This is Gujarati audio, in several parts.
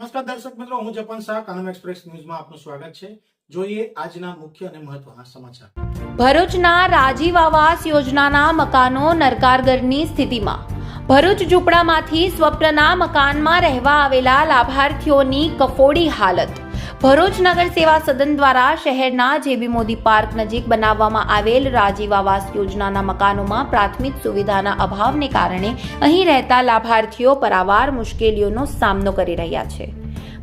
નમસ્કાર દર્શક મિત્રો, હું જપન શાહ, કાનમ એક્સપ્રેસ ન્યૂઝમાં આપનું સ્વાગત છે. જોઈએ આજના મુખ્ય અને મહત્વના સમાચાર. ભરૂચના રાજીવ આવાસ યોજનાના મકાનો નરકારગરની સ્થિતિમાં. ભરૂચ ઝૂંપડામાંથી સ્વપ્નના મકાનમાં રહેવા આવેલા લાભાર્થીઓની કફોડી હાલત. ભરૂચ નગર સેવા સદન દ્વારા શહેરના જેબી મોદી પાર્ક નજીક બનાવવામાં આવેલ રાજીવ આવાસ યોજનાના મકાનોમાં પ્રાથમિક સુવિધાના અભાવને કારણે અહીં રહેતા લાભાર્થીઓ પરાવાર મુશ્કેલીઓનો સામનો કરી રહ્યા છે.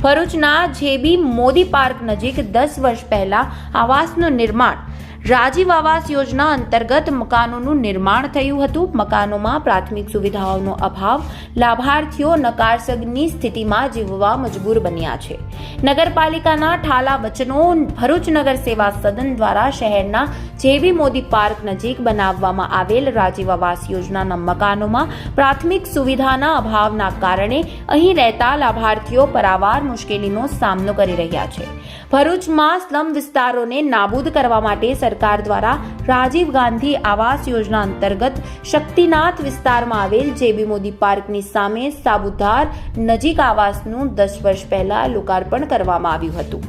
ભરૂચના જેબી મોદી પાર્ક નજીક દસ વર્ષ પહેલા આવાસનું નિર્માણ રાજીવ આવાસ યોજના અંતર્ગત મકાનોનું નિર્માણ થયું હતું. મકાનોમાં પ્રાથમિક સુવિધાઓનો અભાવ, લાભાર્થીઓ નકારસગની સ્થિતિમાં જીવવા મજબૂર બન્યા છે. નગરપાલિકાના ઠાલા વચનો ભરૂચ નગર સેવા સદન દ્વારા શહેરના જેવી મોદી પાર્ક નજીક બનાવવામાં આવેલ રાજીવ આવાસ યોજનાના મકાનોમાં પ્રાથમિક સુવિધાના અભાવના કારણે અહીં રહેતા લાભાર્થીઓ પરાવાર મુશ્કેલીનો સામનો કરી રહ્યા છે. ભરૂચમાં સ્લમ વિસ્તારોને નાબૂદ કરવા માટે સરકાર દ્વારા રાજીવ ગાંધી આવાસ યોજના અંતર્ગત શક્તિનાથ વિસ્તારમાં આવેલ જેબી મોદી પાર્કની સામે સાબુધાર નજીક આવાસનું દસ વર્ષ પહેલા લોકાર્પણ કરવામાં આવ્યું હતું.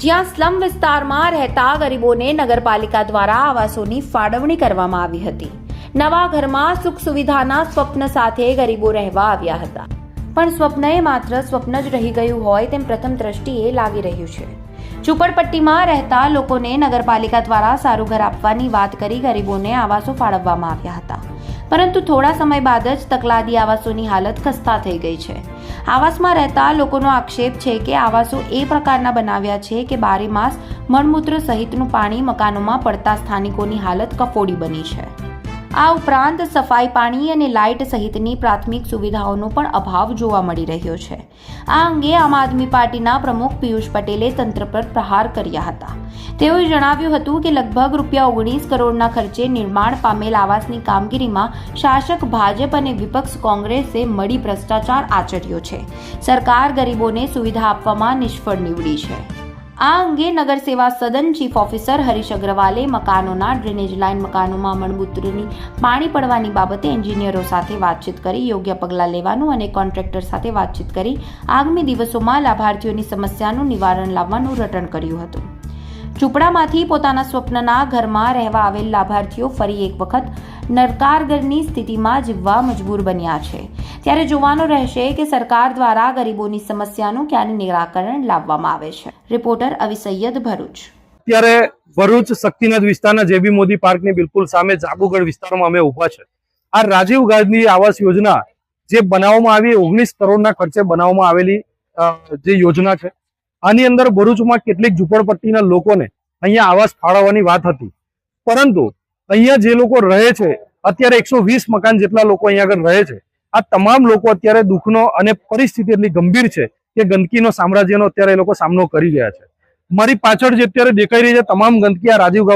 જ્યાં સ્લમ વિસ્તારમાં રહેતા ગરીબોને નગરપાલિકા દ્વારા આવાસોની ફાળવણી કરવામાં આવી હતી. નવા ઘરમાં સુખ સુવિધાના સ્વપ્ન સાથે ગરીબો રહેવા આવ્યા હતા. પણ સ્વપ્ન એ માત્ર સ્વપ્ન જ રહી ગયું હોય તેમ પ્રથમ દ્રષ્ટિએ લાગી રહ્યું છે. ઝૂંપડપટ્ટીમાં રહેતા લોકોને નગરપાલિકા દ્વારા સારું ઘર આપવાની વાત કરી ગરીબોને આવાસો ફાળવવામાં આવ્યા હતા. પરંતુ થોડા સમય બાદ જ તકલાદી આવાસોની હાલત ખસ્તા થઈ ગઈ છે. આવાસમાં રહેતા લોકોનો આક્ષેપ છે કે આવાસો એ પ્રકારના બનાવ્યા છે કે બારે માસ મળમૂત્ર સહિતનું પાણી મકાનોમાં પડતા સ્થાનિકોની હાલત કફોડી બની છે. આ ઉપરાંત સફાઈ પાણી અને લાઇટ સહિતની પ્રાથમિક સુવિધાઓનો પણ અભાવ જોવા મળી રહ્યો છે. આ અંગે આમ આદમી પાર્ટીના પ્રમુખ પિયુષ પટેલે તંત્ર પર પ્રહાર કર્યા હતા. તેઓએ જણાવ્યું હતું કે લગભગ રૂપિયા ઓગણીસ કરોડના ખર્ચે નિર્માણ પામેલ આવાસની કામગીરીમાં શાસક ભાજપ અને વિપક્ષ કોંગ્રેસે મળી ભ્રષ્ટાચાર આચર્યો છે. સરકાર ગરીબોને સુવિધા આપવામાં નિષ્ફળ નીવડી છે. આ અંગે નગર સેવા સદન ચીફ ઓફિસર હરીશ અગ્રવાલે મકાનોના ડ્રેનેજ લાઇન મકાનોમાં મણબૂત્રની પાણી પડવાની બાબતે એન્જિનિયરો સાથે વાતચીત કરી યોગ્ય પગલાં લેવાનું અને કોન્ટ્રાક્ટર સાથે વાતચીત કરી આગામી દિવસોમાં લાભાર્થીઓની સમસ્યાનું નિવારણ લાવવાનું રટણ કર્યું હતું. ઝૂંપડામાંથી પોતાના સ્વપ્નના ઘરમાં રહેવા આવેલ લાભાર્થીઓ ફરી એક વખત નરકારગરની સ્થિતિમાં જીવવા મજબૂર બન્યા છે. ત્યારે જોવાનું રહેશે કે સરકાર દ્વારા ગરીબોની સમસ્યાનું ક્યારે નિરાકરણ લાવવામાં આવે છે. રિપોર્ટર અવી સૈયદ ભરૂચ. અત્યારે ભરૂચ શક્તિનાથ વિસ્તારના જેબી મોદી પાર્કની બિલકુલ સામે જાગુગઢ વિસ્તારમાં અમે ઊભા છે. આ રાજીવ ગાંધી આવાસ યોજના જે બનાવવામાં આવી ઓગણીસ કરોડના ખર્ચે બનાવવામાં આવેલી જે યોજના છે. આની અંદર ભરૂચમાં કેટલીક ઝૂંપડપટ્ટીના લોકોને અહીંયા આવાસ ફાળવવાની વાત હતી. પરંતુ અહીંયા જે લોકો રહે છે, અત્યારે એકસો મકાન જેટલા લોકો અહીંયા આગળ રહે છે. આ તમામ લોકો અત્યારે દુઃખનો અને પરિસ્થિતિ એટલી ગંભીર છે કે ગંદકીનો સામ્રાજ્યનો અત્યારે એ લોકો સામનો કરી રહ્યા છે. મારી પાછળ જે અત્યારે દેખાઈ રહી છે તમામ ગંદકી આ રાજીવ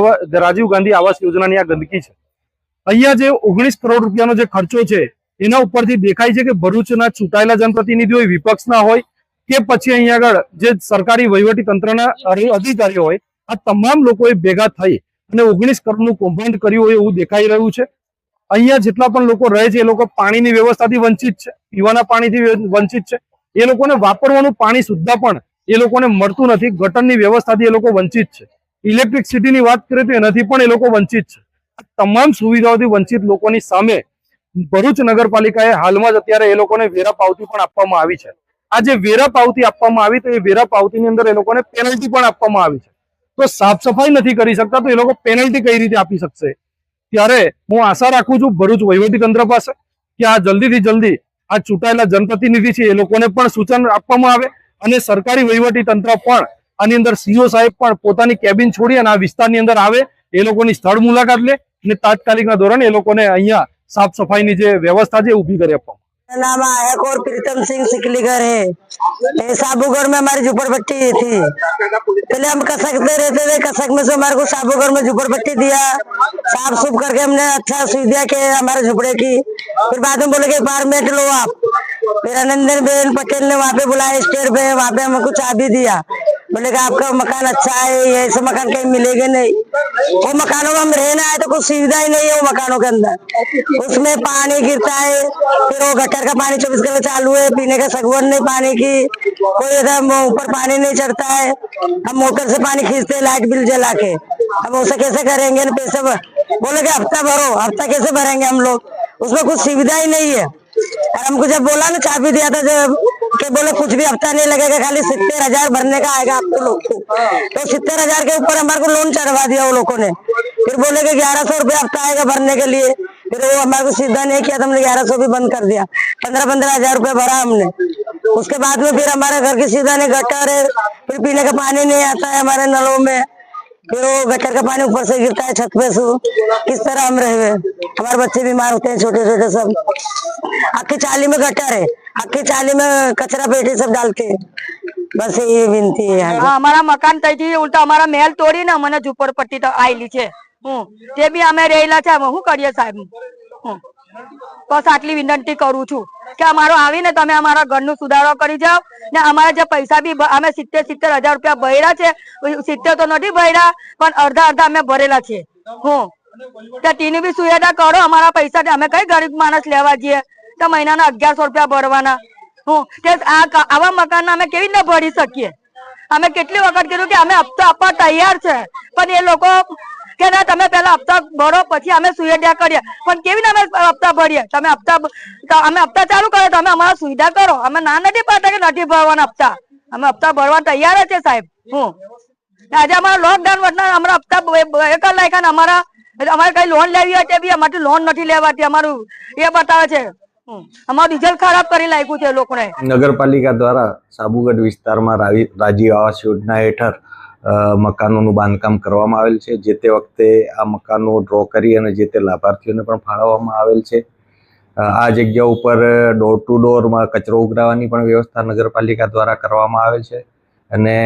રાજીવ ગાંધી આવાસ યોજનાની આ ગંદકી છે. અહીંયા જે ઓગણીસ કરોડ રૂપિયાનો જે ખર્ચો છે એના ઉપરથી દેખાય છે કે ભરૂચના ચૂંટાયેલા જનપ્રતિનિધિઓ હોય વિપક્ષના હોય કે પછી અહીંયા આગળ જે સરકારી વહીવટી તંત્રના અધિકારીઓ હોય આ તમામ લોકોએ ભેગા થઈ અને ઓગણીસ કરોડનું કૌભાંડ કર્યું હોય એવું દેખાઈ રહ્યું છે. અહીંયા જેટલા પણ લોકો રહે છે, એ લોકો પાણીની વ્યવસ્થાથી વંચિત છે. પીવાના પાણીથી વંચિત છે. એ લોકોને વાપરવાનું પાણી સુદ્ધા પણ એ લોકોને મળતું નથી. ગટરની વ્યવસ્થાથી એ લોકો વંચિત છે. ઇલેક્ટ્રિકસિટીની વાત કરીએ તો એનાથી પણ એ લોકો વંચિત છે. તમામ સુવિધાઓથી વંચિત લોકોની સામે ભરૂચ નગરપાલિકાએ હાલમાં જ અત્યારે એ લોકોને વેરા પાવતી પણ આપવામાં આવી છે. આ જે વેરા પાવતી આપવામાં આવી તો એ વેરા પાવતીની અંદર એ લોકોને પેનલ્ટી પણ આપવામાં આવી છે. તો સાફ સફાઈ નથી કરી શકતા તો એ લોકો પેનલ્ટી કઈ રીતે આપી શકશે? ત્યારે હું આશા રાખું છું ભરૂચ વહીવટી તંત્ર પાસે કે આ જલ્દીથી જલ્દી આ ચૂંટાયેલા જનપ્રતિનિધિ છે એ લોકોને પણ સૂચન આપવામાં આવે અને સરકારી વહીવટી તંત્ર પણ આની અંદર સીઓ સાહેબ પણ પોતાની કેબિન છોડી અને આ વિસ્તારની અંદર આવે, એ લોકોની સ્થળ મુલાકાત લે અને તાત્કાલિકના ધોરણે એ લોકોને અહીંયા સાફ સફાઈની જે વ્યવસ્થા છે એ ઊભી કરી આપવામાં नाम आयक और प्रीतम सिंह सिकलीगर है ये साबूगढ़ में हमारी झुपड़पट्टी थी पहले हम कसक में रहते थे कसक में से हमारे को साबूगढ़ में झुपड़पट्टी दिया साफ सुफ करके हमने अच्छा सुविधा के हमारे झुपड़े की फिर बाद में बोले कि अपार्टमेंट लो आप फिर आनंदन बेन पटेल ने वहाँ पे बुलाया स्टेट पे वहाँ पे हमको चाबी दिया बोले कि आपका मकान अच्छा है ये ऐसे मकान कहीं मिलेंगे नहीं वो मकानों में हम रहना है तो कुछ सुविधा ही नहीं है वो मकानों के अंदर। उसमें पानी गिरता है, फिर वो गटर का पानी चौबीस घंटे चालू है, पीने का सगवन नहीं पानी की। कोई एकदम ऊपर पानी नहीं चढ़ता है। हम मोटर से पानी खींचते हैं, लाइट बिल जला के। अब उसे कैसे करेंगे पैसे बोले कि हफ़्ता भरो, हफ़्ता कैसे भरेंगे हम लोग? उसमें कुछ सुविधा ही नहीं है। और हमको जब बोला ना, चाबी दिया था जब के बोले, कुछ भी हफ़्ता नहीं लगेगा, खाली सितर हज़ार भरने का आएगा आपको लोग तो सितर हज़ार के ऊपर हमारे को लोन चढ़वा दिया वो लोगों ने। फिर बोले कि ग्यारह सौ रुपया हफ़्ता आएगा भरने के लिए। फिर वो हमारे को सीधा नहीं किया तो हमने ग्यारह सौ भी बंद कर दिया। पंद्रह पंद्रह हज़ार रुपया भरा हमने। उसके बाद में फिर हमारे घर की सीधा ने गटर है, फिर पीने का पानी नहीं आता है हमारे नलों में। फिर वो गटर का पानी ऊपर से गिरता है छत पे से। किस तरह हम रहे हमारे बच्चे बीमार होते हैं छोटे छोटे सब। आखी चाली में गटर है। आखी चाली में कचरा पेटी सब डालते हैं बस ये विनती है यहाँ હા, અમારા મકાન તઈથી ઉલટા અમારા મહેલ તોડીને અમને ઝુંપડપટ્ટી તો આયેલી છે હું તે બી અમે રહેલા છે હવે શું કરીએ સાહેબ હું બસ આટલી વિનંતી કરું છું કે અમારો આવીને તમે અમારા ઘરનું સુધારો કરી જાઓ ને અમારા જે પૈસા બી ભ- અમે સિત્તેર સિત્તેર હજાર રૂપિયા ભર્યા છે સિત્તેર તો નથી ભર્યા પણ અડધા અડધા અમે ભરેલા છે હું તો તેની બી સુવિધા કરો અમારા પૈસા અમે કઈ ગરીબ માણસ લેવા જઈએ તો મહિનાના અગિયારસો રૂપિયા ભરવાના. હું તે આવા મકાન અમે કેવી રીતના ભરી શકીએ? અમે કેટલી વખત કીધું કે અમે હપ્તો આપવા તૈયાર છે, પણ એ લોકો કે ના, તમે પેલા હપ્તા ભરો, પછી અમે સુવિધા કરીએ. પણ કેવી રીતે અમે હપ્તા ભરીએ? તમે હપ્તા અમે હપ્તા ચાલુ કરો તમે અમે અમારા સુવિધા કરો. અમે ના નથી પાડતા કે નથી ભરવાના હપ્તા. અમે હપ્તા ભરવા તૈયાર છે, સાહેબ. હું. આજે અમારા લોકડાઉન વર્ષના અમારા હપ્તા એક લાયકા અમારા, અમારે કઈ લોન લેવી હોય તે બી અમારી લોન નથી લેવાતી, અમારું એ બતાવે છે. નગરપાલિકા દ્વારા સાબુગઢ વિસ્તારમાં રાજીવ આવાસ યોજના હેઠળ મકાનોનું બાંધકામ કરવામાં આવેલ છે. જે તે વખતે આ મકાનો ડ્રો કરી અને જે તે લાભાર્થીઓને પણ ફાળવવામાં આવેલ છે. આ જગ્યા ઉપર ડોર ટુ ડોરમાં કચરો ઉઘરાવાની પણ વ્યવસ્થા નગરપાલિકા દ્વારા કરવામાં આવેલ છે. અને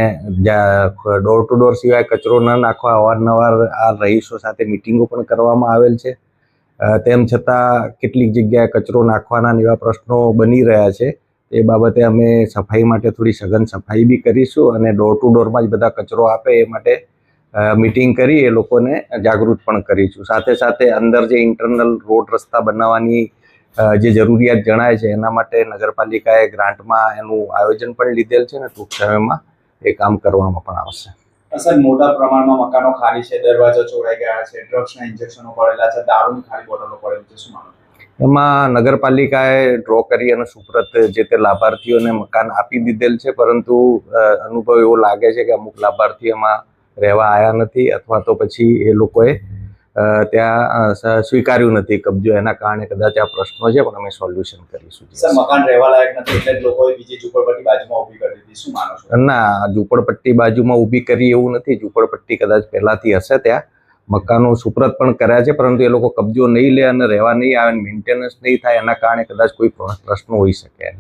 ડોર ટુ ડોર સિવાય કચરો ન નાખવા અવારનવાર આ રહીશો સાથે મિટિંગો પણ કરવામાં આવેલ છે. તેમ છતાં કેટલીક જગ્યાએ કચરો નાખવાના એવા પ્રશ્નો બની રહ્યા છે. એ બાબતે અમે સફાઈ માટે થોડી સઘન સફાઈ બી કરીશું અને ડોર ટુ ડોરમાં જ બધા કચરો આપે એ માટે મિટિંગ કરી એ લોકોને જાગૃત પણ કરીશું. સાથે સાથે અંદર જે ઇન્ટરનલ રોડ રસ્તા બનાવવાની જે જરૂરિયાત જણાય છે એના માટે નગરપાલિકાએ ગ્રાન્ટમાં એનું આયોજન પણ લીધેલ છે ને ટૂંક સમયમાં એ કામ કરવામાં પણ આવશે. સાહેબ, મોટા પ્રમાણમાં મકાનો ખાલી છે, દરવાજા ચોરાઈ ગયા છે ડ્રગ્સના ઇન્જેક્શનો પડેલા છે, દારૂની ખાલી બોટલો પડેલી છે, શું માનો એમાં નગરપાલિકાએ ડ્રો કરી અને સુપ્રત જે તે લાભાર્થીઓને મકાન આપી દીધેલ છે, પરંતુ અનુભવ એવો લાગે છે કે અમુક લાભાર્થી એમાં રહેવા આવ્યા નથી, અથવા તો પછી એ લોકોએ ત્યાં સ્વીકાર્યું નથી કબજો એના કારણે કદાચ આ પ્રશ્નો છે પણ અમે સોલ્યુશન કરીશું. સર મકાન રહેવા લાયક નથી એટલે લોકોએ બીજી ઝૂંપડપટ્ટી બાજુમાં ઊભી કરી દીધી. શું માનો છો? ના ઝૂંપડપટ્ટી બાજુમાં ઊભી કરી એવું નથી. ઝૂંપડપટ્ટી કદાચ પહેલાથી હશે ત્યાં. મકાનો સુપ્રત પણ કર્યા છે પરંતુ એ લોકો કબજો નહીં લે અને રહેવા નહીં આવે મેન્ટેનન્સ નહીં થાય એના કારણે કદાચ કોઈ પ્રશ્નો હોઈ શકે.